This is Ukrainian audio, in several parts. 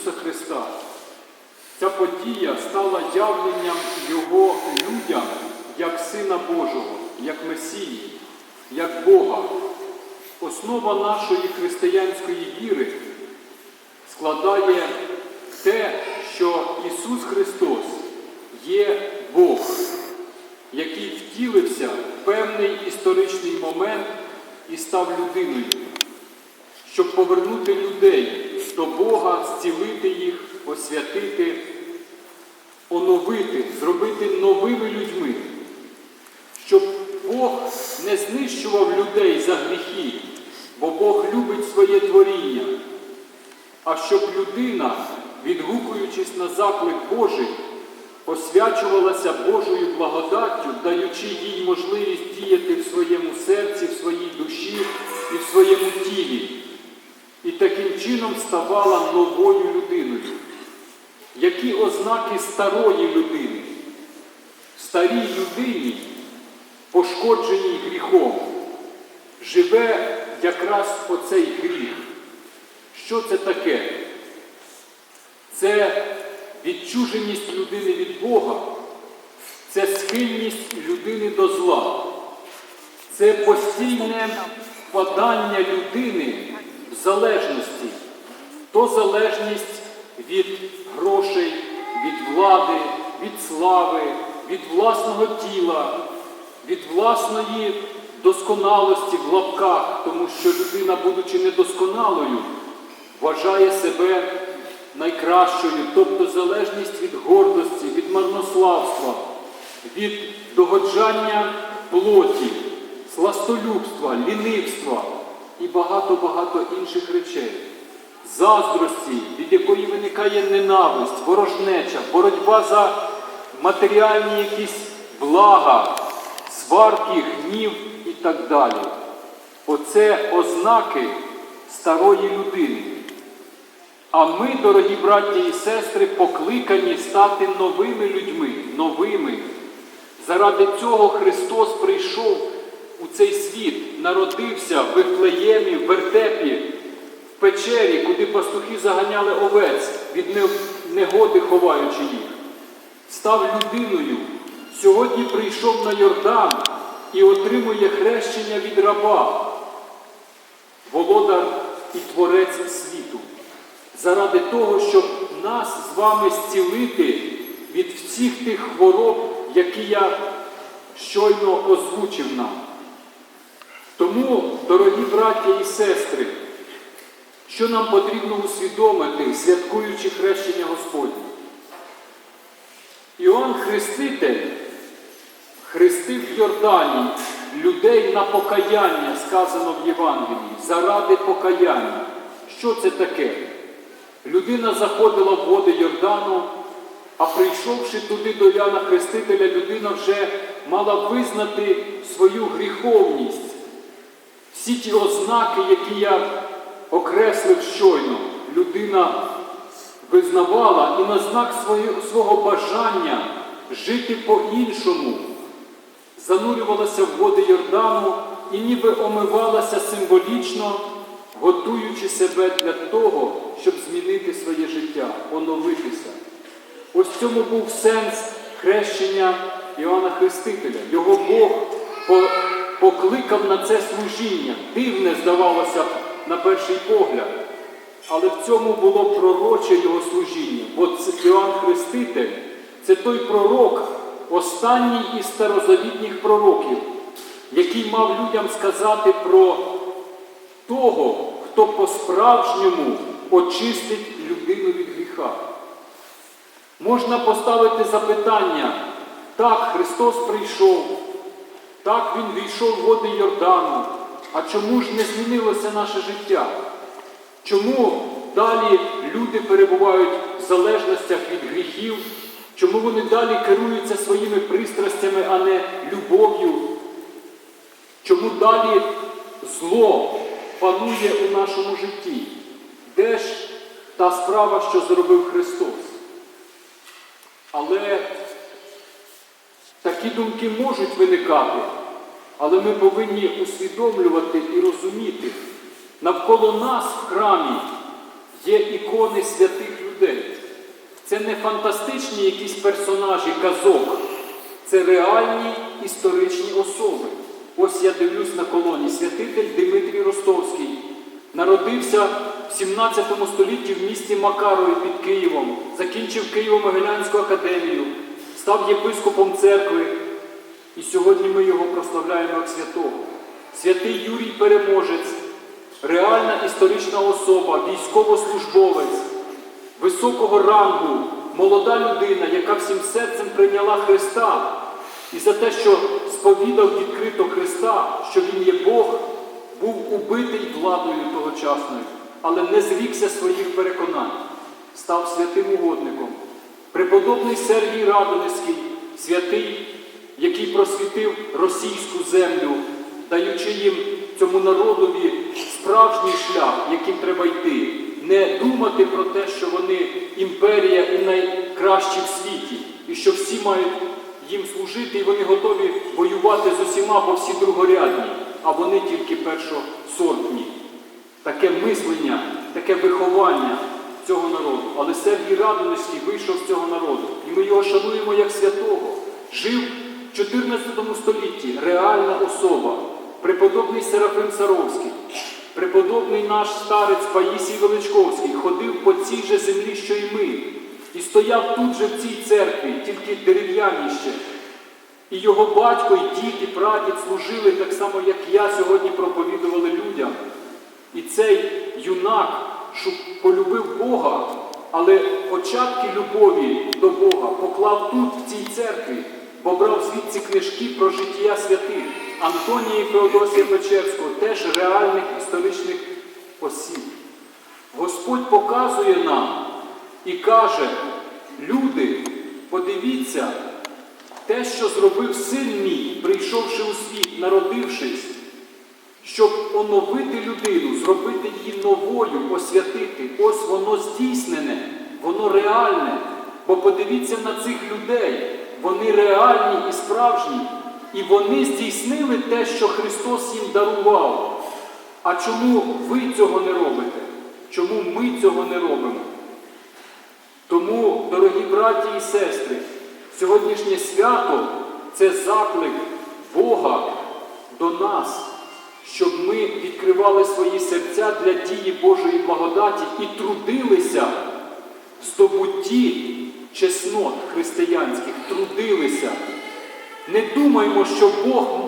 Ісуса Христа. Ця подія стала явленням Його людям як Сина Божого, як Месії, як Бога. Основа нашої християнської віри складає те, що Ісус Христос є Бог, який втілився в певний історичний момент і став людиною, щоб повернути людей до Бога, зцілити їх, освятити, оновити, зробити новими людьми, щоб Бог не знищував людей за гріхи, бо Бог любить своє творіння, а щоб людина, відгукуючись на заклик Божий, освячувалася Божою благодаттю, даючи їй можливість діяти в своєму серці, в своїй душі і в своєму тілі, і таким чином ставала новою людиною. Які ознаки старої людини? Старій людині, пошкодженій гріхом, живе якраз оцей гріх. Що це таке? Це відчуженість людини від Бога, це схильність людини до зла, це постійне впадання людини залежності, то залежність від грошей, від влади, від слави, від власного тіла, від власної досконалості в лапках, тому що людина, будучи недосконалою, вважає себе найкращою, тобто залежність від гордості, від марнославства, від догоджання плоті, сластолюбства, лінивства і багато-багато інших речей. Заздрості, від якої виникає ненависть, ворожнеча, боротьба за матеріальні якісь блага, сварки, гнів і так далі. Оце ознаки старої людини. А ми, дорогі браті і сестри, покликані стати новими людьми, новими. Заради цього Христос прийшов у цей світ, народився в Вифлеємі, в вертепі, в печері, куди пастухи заганяли овець, від негоди ховаючи їх. Став людиною. Сьогодні прийшов на Йордан і отримує хрещення від раба, володар і творець світу заради того, щоб нас з вами зцілити від всіх тих хвороб, які я щойно озвучив нам. Тому, дорогі браття і сестри, що нам потрібно усвідомити, святкуючи хрещення Господнє? Іоанн Хреститель хрестив в Йордані людей на покаяння, сказано в Євангелії, заради покаяння. Що це таке? Людина заходила в води Йордану, а прийшовши туди до Яна Хрестителя, людина вже мала визнати свою гріховність. Всі ті ознаки, які я окреслив щойно, людина визнавала і на знак свого бажання жити по-іншому, занурювалася в води Йордану і ніби омивалася символічно, готуючи себе для того, щоб змінити своє життя, оновитися. Ось цьому був сенс хрещення Іоанна Хрестителя. Його Бог покликав на це служіння. Дивне, здавалося на перший погляд. Але в цьому було пророче його служіння. Бо Іоанн Хреститель це той пророк, останній із старозавітніх пророків, який мав людям сказати про того, хто по-справжньому очистить людину від гріха. Можна поставити запитання, так, Христос прийшов, так Він війшов в води Йордану, а чому ж не змінилося наше життя? Чому далі люди перебувають в залежностях від гріхів? Чому вони далі керуються своїми пристрастями, а не любов'ю? Чому далі зло панує у нашому житті? Де ж та справа, що зробив Христос? Але такі думки можуть виникати, але ми повинні усвідомлювати і розуміти, навколо нас в храмі є ікони святих людей. Це не фантастичні якісь персонажі казок, це реальні історичні особи. Ось я дивлюсь на колоні. Святитель Дмитрій Ростовський народився в 17 столітті в місті Макарові під Києвом, закінчив Києво-Могилянську академію, став єпископом церкви. І сьогодні ми його прославляємо як святого. Святий Юрій Переможець, реальна історична особа, військовослужбовець, високого рангу, молода людина, яка всім серцем прийняла Христа, і за те, що сповідав відкрито Христа, що Він є Бог, був убитий владою тогочасною, але не зрікся своїх переконань, став святим угодником. Преподобний Сергій Радонецький, святий, який просвітив російську землю, даючи їм цьому народові справжній шлях, яким треба йти, не думати про те, що вони імперія і найкращі в світі, і що всі мають їм служити, і вони готові воювати з усіма, бо всі другорядні, а вони тільки першосортні. Таке мислення, таке виховання цього народу. Але Сергій Радонежський вийшов з цього народу, і ми його шануємо як святого. Жив в 14 столітті реальна особа, преподобний Серафим Саровський, преподобний наш старець Паїсій Величковський ходив по цій же землі, що й ми, і стояв тут же в цій церкві, тільки дерев'яній ще. І його батько, і дід, і прадід служили так само, як я сьогодні проповідували людям. І цей юнак що полюбив Бога, але початки любові до Бога поклав тут, в цій церкві, бо брав звідси книжки про життя святих Антонія і Феодосія Печерського, теж реальних історичних осіб. Господь показує нам і каже, люди, подивіться, те, що зробив син мій, прийшовши у світ, народившись, щоб оновити людину, зробити її новою, освятити. Ось воно здійснене, воно реальне. Бо подивіться на цих людей, вони реальні і справжні, і вони здійснили те, що Христос їм дарував. А чому ви цього не робите? Чому ми цього не робимо? Тому, дорогі браті і сестри, сьогоднішнє свято це заклик Бога до нас, ми відкривали свої серця для дії Божої благодаті і трудилися в здобутті чеснот християнських, трудилися. Не думаймо, що Бог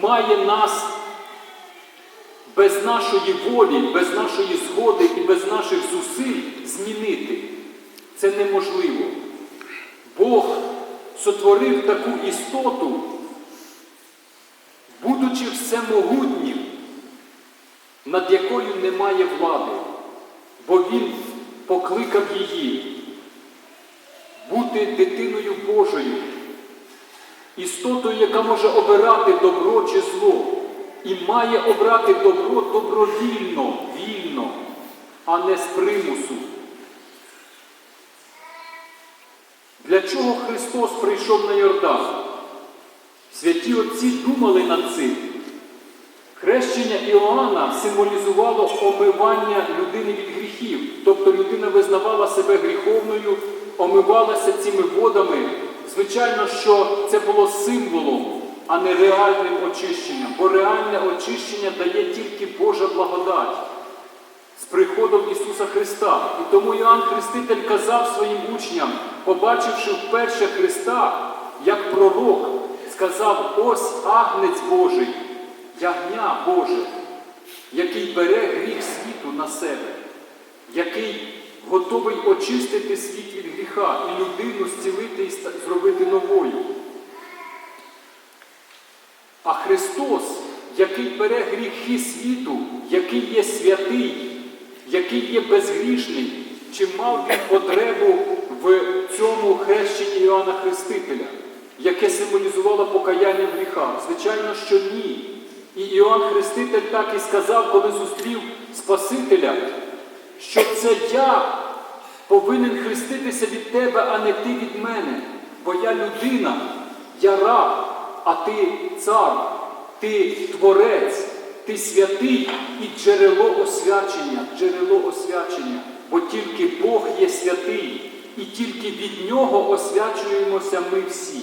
має нас без нашої волі, без нашої згоди і без наших зусиль змінити. Це неможливо. Бог сотворив таку істоту, будучи всемогутнім, над якою немає влади, бо Він покликав її бути дитиною Божою, істотою, яка може обирати добро чи зло, і має обрати добро добровільно, вільно, а не з примусу. Для чого Христос прийшов на Йордан? Святі отці думали над цим. Хрещення Іоанна символізувало омивання людини від гріхів. Тобто людина визнавала себе гріховною, омивалася цими водами. Звичайно, що це було символом, а не реальним очищенням. Бо реальне очищення дає тільки Божа благодать з приходом Ісуса Христа. І тому Іоанн Хреститель казав своїм учням, побачивши вперше Христа, як пророк, сказав: ось агнець Божий, ягня Боже, який бере гріх світу на себе, який готовий очистити світ від гріха і людину зцілити і зробити новою. А Христос, який бере гріхи світу, який є святий, який є безгрішний, чи мав він потребу в цьому хрещенні Іоанна Хрестителя, яке символізувало покаяння в? Звичайно, що ні. І Іоанн Хреститель так і сказав, коли зустрів Спасителя, що це я повинен хреститися від тебе, а не ти від мене. Бо я людина, я раб, а ти цар, ти творець, ти святий і джерело освячення, джерело освячення. бо тільки Бог є святий, і тільки від Нього освячуємося ми всі.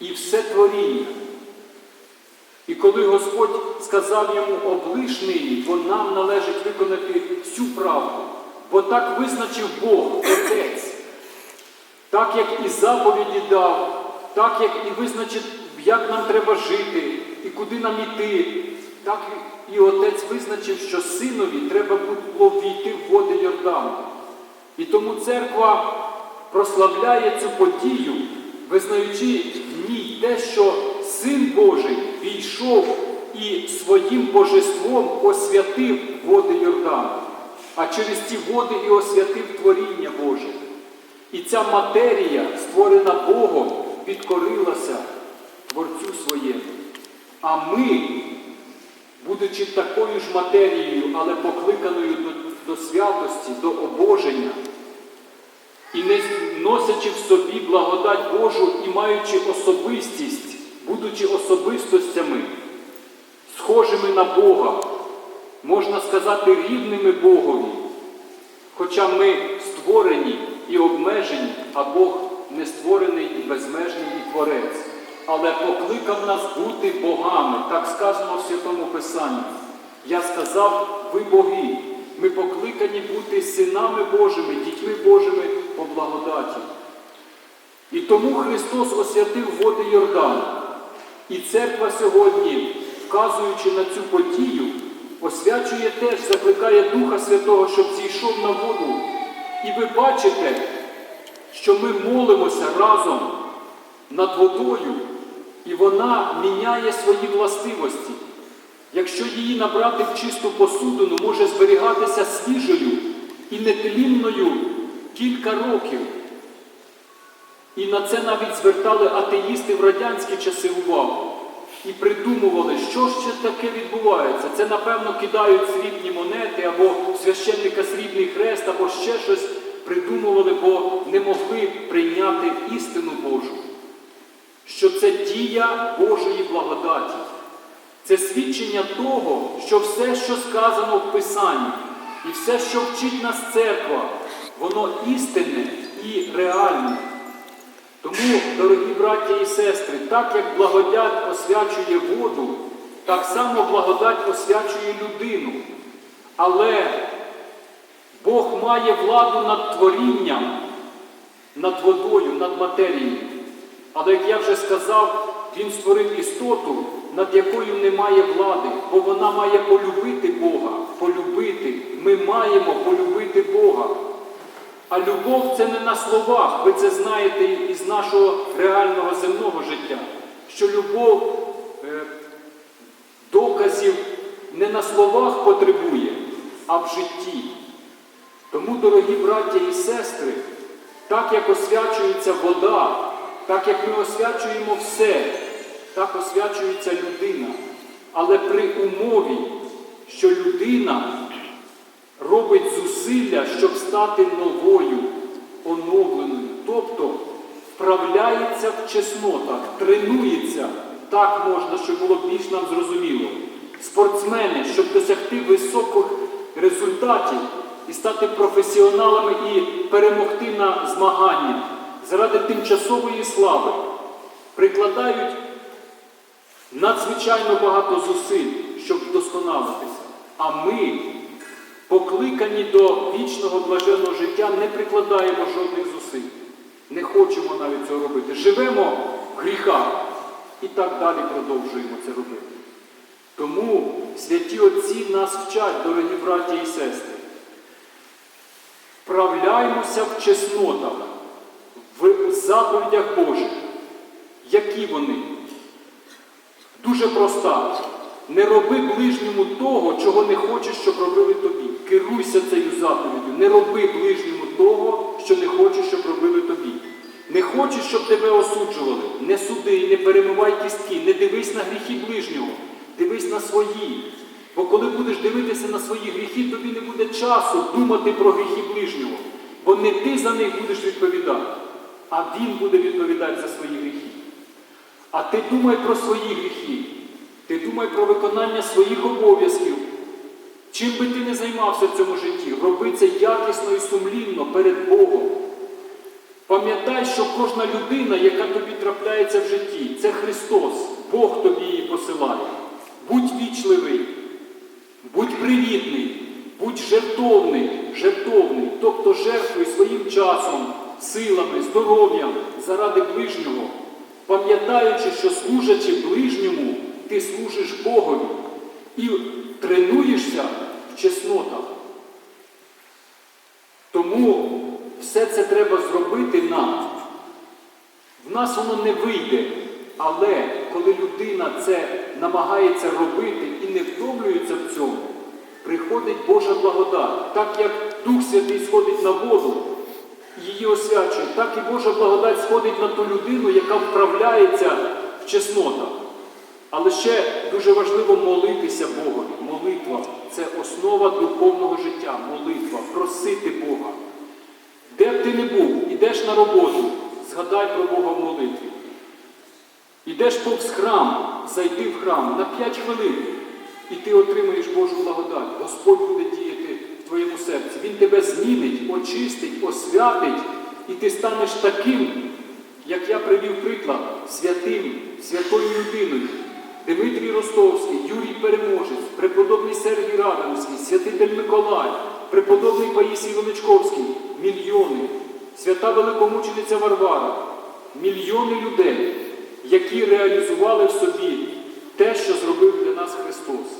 І все творіння. І коли Господь сказав йому облиш нині, бо нам належить виконати всю правду, бо так визначив Бог, Отець, так як і заповіді дав, так як і визначив, як нам треба жити і куди нам іти, так і Отець визначив, що синові треба було війти в води Йордану. І тому церква прославляє цю подію, визнаючи в ній те, що Син Божий війшов і своїм божеством освятив води Йордану, а через ці води і освятив творіння Боже. І ця матерія, створена Богом, підкорилася Творцю своєму. А ми, будучи такою ж матерією, але покликаною до, до святості, до обоження, і не носячи в собі благодать Божу і маючи особистість, будучи особистостями, схожими на Бога, можна сказати, рівними Богові, хоча ми створені і обмежені, а Бог не створений і безмежний і творець, але покликав нас бути богами, так сказано в Святому Писанні. Я сказав, ви боги. Ми покликані бути синами Божими, дітьми Божими по благодаті. І тому Христос освятив води Йордану. І церква сьогодні, вказуючи на цю подію, освячує теж, закликає Духа Святого, щоб зійшов на воду. І ви бачите, що ми молимося разом над водою, і вона міняє свої властивості. Якщо її набрати в чисту посудину, може зберігатися свіжою і нетлінною кілька років. І на це навіть звертали атеїсти в радянські часи увагу. І придумували, що це таке відбувається. Це, напевно, кидають срібні монети, або священника срібний хрест, або ще щось придумували, бо не могли прийняти істину Божу. Що це дія Божої благодаті. Це свідчення того, що все, що сказано в Писанні, і все, що вчить нас церква, воно істинне і реальне. Тому, дорогі браття і сестри, так як благодать освячує воду, так само благодать освячує людину. Але Бог має владу над творінням, над водою, над матерією. Але, як я вже сказав, Він створив істоту, над якою немає влади, бо вона має полюбити Бога, полюбити. Ми маємо полюбити Бога. А любов це не на словах, ви це знаєте із нашого реального земного життя, що любов е, доказів не на словах потребує, а в житті. Тому, дорогі браття і сестри, так як освячується вода, так як ми освячуємо все, так освячується людина. Але при умові, що людина робить зусилля, щоб стати новою, оновленою, тобто вправляється в чеснотах, тренується, так можна, щоб було більш нам зрозуміло. Спортсмени, щоб досягти високих результатів і стати професіоналами і перемогти на змаганнях заради тимчасової слави, прикладають надзвичайно багато зусиль, щоб вдосконалитися. А ми, покликані до вічного блаженного життя, не прикладаємо жодних зусиль. Не хочемо навіть цього робити. Живемо в гріхах і так далі продовжуємо це робити. Тому святі Отці нас вчать, дорогі браті і сестри. Вправляймося в чеснотах, в заповідях Божих. Які вони? Дуже проста. Не роби ближньому того, чого не хочеш, щоб робили тобі. Керуйся цією заповіддю. Не роби ближньому того, що не хочеш, щоб робили тобі. Не хочеш, щоб тебе осуджували. Не суди, не перемивай кістки, не дивись на гріхи ближнього, дивись на свої. Бо коли будеш дивитися на свої гріхи, тобі не буде часу думати про гріхи ближнього. Бо не ти за них будеш відповідати, а він буде відповідати за свої гріхи. А ти думай про свої гріхи. Ти думай про виконання своїх обов'язків. Чи Чим би ти не займався в цьому житті, роби це якісно і сумлінно перед Богом. Пам'ятай, що кожна людина, яка тобі трапляється в житті, це Христос, Бог тобі її посилає. Будь вічливий, будь привітний, будь жертовний, жертовний, тобто жертвуй своїм часом, силами, здоров'ям заради ближнього, пам'ятаючи, що служачи ближньому, ти служиш Богові і тренуєшся чеснотах. Тому все це треба зробити нам. В нас воно не вийде, але коли людина це намагається робити і не втомлюється в цьому, приходить Божа благодать. Так як Дух Святий сходить на воду, її освячує, так і Божа благодать сходить на ту людину, яка вправляється в чеснотах. Але ще дуже важливо молитися Богові. Молитва це основа духовного життя. Молитва, просити Бога. Де б ти не був, ідеш на роботу, згадай про Бога в молитві. Ідеш повз храм, зайди в храм на 5 хвилин, і ти отримаєш Божу благодать. Господь буде діяти в твоєму серці. Він тебе змінить, очистить, освятить, і ти станеш таким, як я привів приклад, святим, святою людиною. Дмитрій Ростовський, Юрій Переможець, преподобний Сергій Радонський, святитель Миколай, преподобний Паїсій Величковський, мільйони, свята великомучениця Варвара, мільйони людей, які реалізували в собі те, що зробив для нас Христос.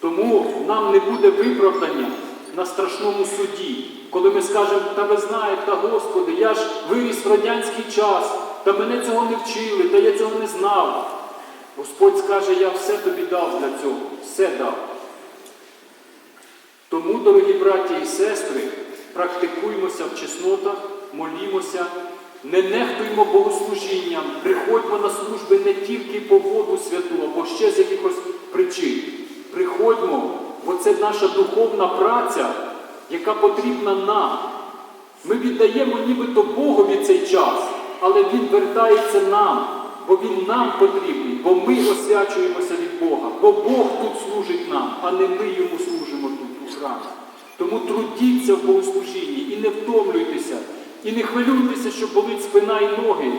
Тому нам не буде виправдання на страшному суді, коли ми скажемо, та ви знаєте, та Господи, я ж виріс в радянський час, та мене цього не вчили, та я цього не знав. Господь скаже, я все тобі дав для цього, все дав. Тому, дорогі браті і сестри, практикуймося в чеснотах, молімося, не нехтуймо богослужінням, приходьмо на служби не тільки по воду святу, або ще з якихось причин. Приходьмо, бо це наша духовна праця, яка потрібна нам. Ми віддаємо нібито Богові цей час, але Він вертається нам, бо Він нам потрібний, бо ми освячуємося від Бога, бо Бог тут служить нам, а не ми йому служимо тут у храмі. Тому трудіться в богослужінні і не втомлюйтеся, і не хвилюйтеся, що болить спина і ноги.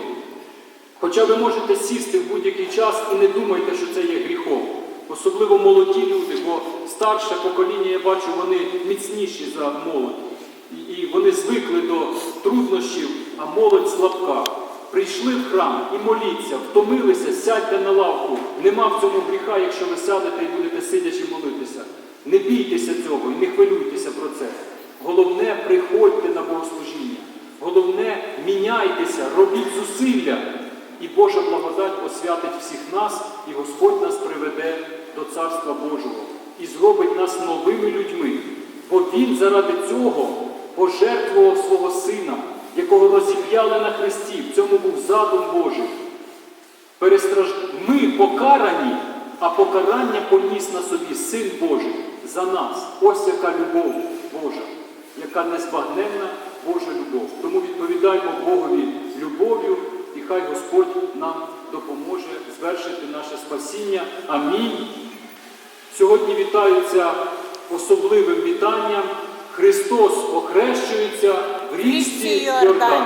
Хоча ви можете сісти в будь-який час і не думайте, що це є гріхом. Особливо молоді люди, бо старше покоління, я бачу, вони міцніші за молодь. І- вони звикли до труднощів, а молодь слабка. Прийшли в храм і моліться, втомилися, сядьте на лавку. Нема в цьому гріха, якщо ви сядете і будете сидячи молитися. Не бійтеся цього і не хвилюйтеся про це. Головне, приходьте на богослужіння. Головне, міняйтеся, робіть зусилля. І Божа благодать освятить всіх нас, і Господь нас приведе до Царства Божого і зробить нас новими людьми. Бо Він заради цього пожертвував свого Сина, якого розіп'яли на хресті. В цьому був задум Божий. Перестраж... Ми покарані, а покарання поніс на собі Син Божий за нас. Ось яка любов Божа, яка незбагненна Божа любов. Тому відповідаймо Богові любов'ю, і хай Господь нам допоможе звершити наше спасіння. Амінь. Сьогодні вітаються особливим вітанням. Христос охрещується в річці. Йордані.